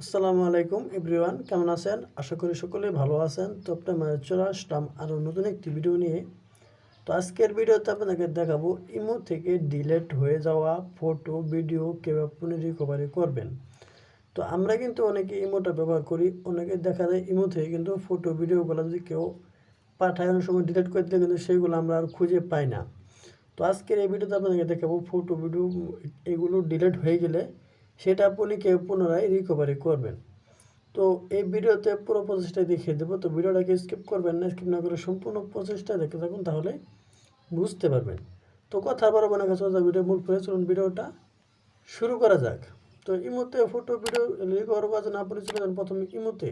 আসসালামু আলাইকুম এভরিওয়ান, কেমন আছেন? আশা করি সকলেই ভালো আছেন। তো আপনার মাঝে চলে আসলাম আরও নতুন একটি ভিডিও নিয়ে। তো আজকের ভিডিওতে আপনাকে দেখাবো ইমো থেকে ডিলেট হয়ে যাওয়া ফটো, ভিডিও কীভাবে আপনি রিকভারি করবেন। তো আমরা কিন্তু অনেকে ইমোটা ব্যবহার করি, অনেকে দেখা যায় ইমো থেকে কিন্তু ফটো, ভিডিওগুলো যদি কেউ পাঠায় সময় ডিলেট করে দিলে কিন্তু সেইগুলো আমরা আর খুঁজে পাই না। তো আজকের এই ভিডিওতে আপনাদেরকে দেখাবো ফটো, ভিডিও, এগুলো ডিলেট হয়ে গেলে সেটা আপনি কেউ পুনরায় রিকভারি করবেন। তো এই ভিডিওতে পুরো প্রসেসটা দেখিয়ে দেবো। তো ভিডিওটাকে স্কিপ করবেন না স্কিপ না করে সম্পূর্ণ প্রসেসটা দেখে থাকুন, তাহলে বুঝতে পারবেন। তো কথা বলব না কাছে ভিডিও মূল করে চলুন, ভিডিওটা শুরু করা যাক। তো ইমোতে ফটো ভিডিও রিকভার করার জন্য আপনি চলে যান প্রথমে ইমোতে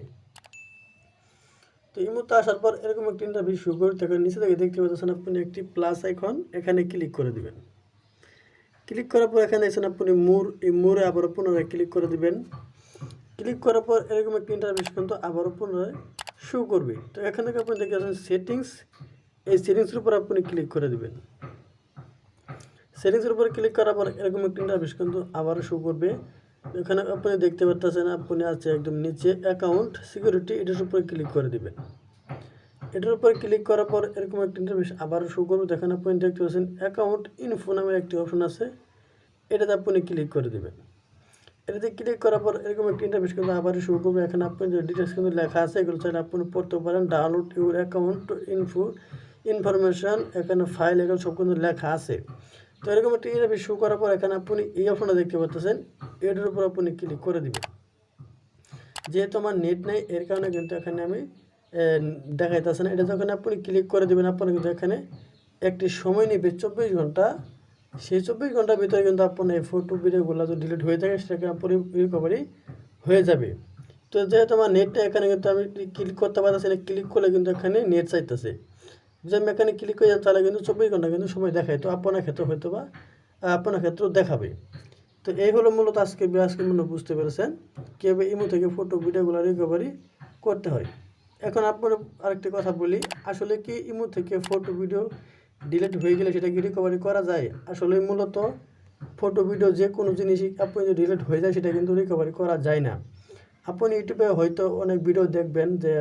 তো ইমোতে আসার পর এরকম একটি ইন্টারভিউ শুরু করে নিচে থেকে দেখতে পাচ্ছেন আপনি একটি প্লাস আইকন এখানে ক্লিক করে দিবেন। ক্লিক করার পর এখানে এসেছেন আপনি মোর, এই মোরে আবারও পুনরায় ক্লিক করে দিবেন। ক্লিক করার পর এরকম একটি ইন্টারভিউ কিন্তু আবারও পুনরায় শো করবে। তো এখান থেকে আপনি দেখে আসেন সেটিংস এই সেটিংসের উপর আপনি ক্লিক করে দিবেন। সেটিংসের উপর ক্লিক করার পর এরকম একটি ইন্টারভিউ কিন্তু আবারও শো করবে। এখানে আপনি দেখতে পাচ্ছেন আপনি আছে একদম নিচে অ্যাকাউন্ট সিকিউরিটি এটার উপর ক্লিক করে দিবেন। এটার উপর ক্লিক করার পর এরকম একটা ইন্টারফেস আবার শো করবে দেখেন আপনি দেখতে পাচ্ছেন। অ্যাকাউন্ট ইনফো নামের একটি অপশন আছে। এটাতে আপনি ক্লিক করে দেবেন। এটাতে ক্লিক করার পর এরকম একটি ইন্টারফেস কিন্তু আবার শো করবে এখানে আপনি যে ডিটেলস কিন্তু লেখা আছে, এগুলো চাইলে আপনি পড়তে পারেন। Download your account info information এখানে ফাইল এগুলো সব কিন্তু লেখা আছে। তো এরকম একটি ইন্টারফেস শো করার পর এখানে আপনি এই অপশনটা দেখতে পাচ্ছেন। এটার উপর আপনি ক্লিক করে দিবেন। যেহেতু আমার নেট নেই, এর কারণে কিন্তু এখানে আমি দেখাইতেছে না, এটা যখন আপনি ক্লিক করে দেবেন আপনার কিন্তু এখানে একটি সময় নেবে, চব্বিশ ঘণ্টা। সেই চব্বিশ ঘণ্টার ভিতরে কিন্তু আপনার এই ফটো ভিডিওগুলো যদি ডিলিট হয়ে থাকে, সেটাকে আপনি রিকভারি হয়ে যাবে। তো যেহেতু আমার নেটটা এখানে কিন্তু আমি ক্লিক করতে পারতেছি না ক্লিক করলে কিন্তু এখানে নেট চাইতেছে। যদি আমি এখানে ক্লিক করে, তাহলে কিন্তু চব্বিশ ঘণ্টা কিন্তু সময় দেখায়। তো আপনার ক্ষেত্রে হয়তো বা আপনার ক্ষেত্রেও দেখাবে। তো এই হলো মূলত আজকে আজকে মূলত বুঝতে পেরেছেন। কীভাবে ইমো থেকে ফটো ভিডিওগুলো রিকভারি করতে হয়। এখন আপনার আরেকটি কথা বলি। আসলে কি ইমো থেকে ফটো ভিডিও ডিলিট হয়ে গেলে সেটা কি রিকভারি করা যায়? আসলে মূলত ফটো ভিডিও যে কোনো জিনিসই আপনি যদি ডিলিট হয়ে যায় সেটা কিন্তু রিকভারি করা যায় না। আপনি ইউটিউবে হয়তো অনেক ভিডিও দেখবেন যে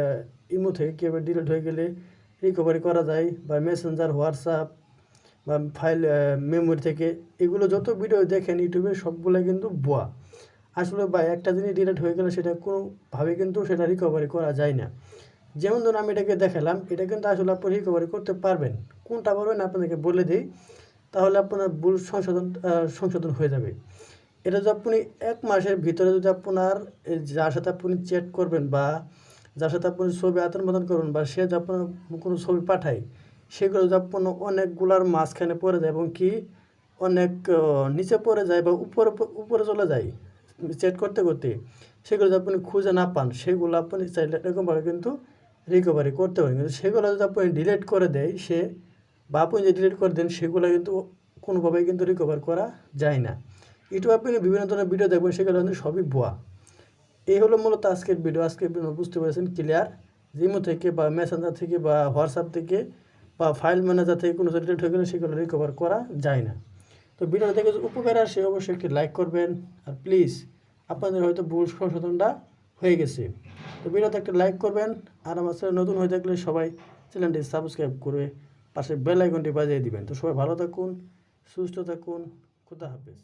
ইমো থেকে কীভাবে ডিলিট হয়ে গেলে রিকভারি করা যায় বা মেসেঞ্জার হোয়াটসঅ্যাপ বা ফাইল মেমোরি থেকে। এগুলো যত ভিডিও দেখেন ইউটিউবে সবগুলো কিন্তু বোয়া আসলে বা একটা জিনিস ডিলিট হয়ে গেলে সেটা কোনোভাবে কিন্তু সেটা রিকভারি করা যায় না। যেমন ধরুন আমি এটাকে দেখালাম, এটা কিন্তু আসলে আপনি রিকভারি করতে পারবেন। কোনটা পারবেন আপনাদেরকে বলে দিই, তাহলে আপনার ভুল সংশোধন সংশোধন হয়ে যাবে। এটা যদি আপনি এক মাসের ভিতরে যদি আপনার যার সাথে আপনি চ্যাট করবেন বা যার সাথে আপনি ছবি আদান প্রদান করবেন বা সে যে আপনার কোনো ছবি পাঠায়, সেগুলো যদি আপনার অনেকগুলার মাঝখানে পড়ে যায় এবং কি অনেক নিচে পড়ে যায় বা উপরে উপরে চলে যায় চ্যাট করতে করতে, সেগুলো যদি আপনি খুঁজে না পান, সেগুলো আপনি চাইলে এরকমভাবে কিন্তু রিকভারি করতে পারেন কিন্তু সেগুলো যদি আপনি ডিলিট করে দেয়, সে বা আপনি যে ডিলিট করে দেন, সেগুলো কিন্তু কোনোভাবেই কিন্তু রিকভার করা যায় না। ইউটিউবে আপনি বিভিন্ন ধরনের ভিডিও দেখবেন, সেগুলো কিন্তু সবই ভুয়া। এই হলো মূলত আজকের ভিডিও আজকে বুঝতে পেরেছেন ক্লিয়ার জিমো থেকে বা মেসেঞ্জার থেকে বা হোয়াটসঅ্যাপ থেকে বা ফাইল ম্যানেজার থেকে কোনো ডিলিট হয়ে গেলে, সেগুলো রিকভার করা যায় না। তো ভিডিওটা থেকে উপকার আসে, অবশ্যই একটি লাইক করবেন। আর প্লিজ আপনাদের হয়তো ভুল সংশোধনটা হয়ে গেছে। তো ভিডিওতে একটা লাইক করবেন আর আমার চ্যানেল নতুন হয়ে থাকলে সবাই চ্যানেলটি সাবস্ক্রাইব করে পাশে বেল আইকনটি বাজিয়ে দিবেন। তো সবাই ভালো থাকুন, সুস্থ থাকুন, খুদা হাফেজ।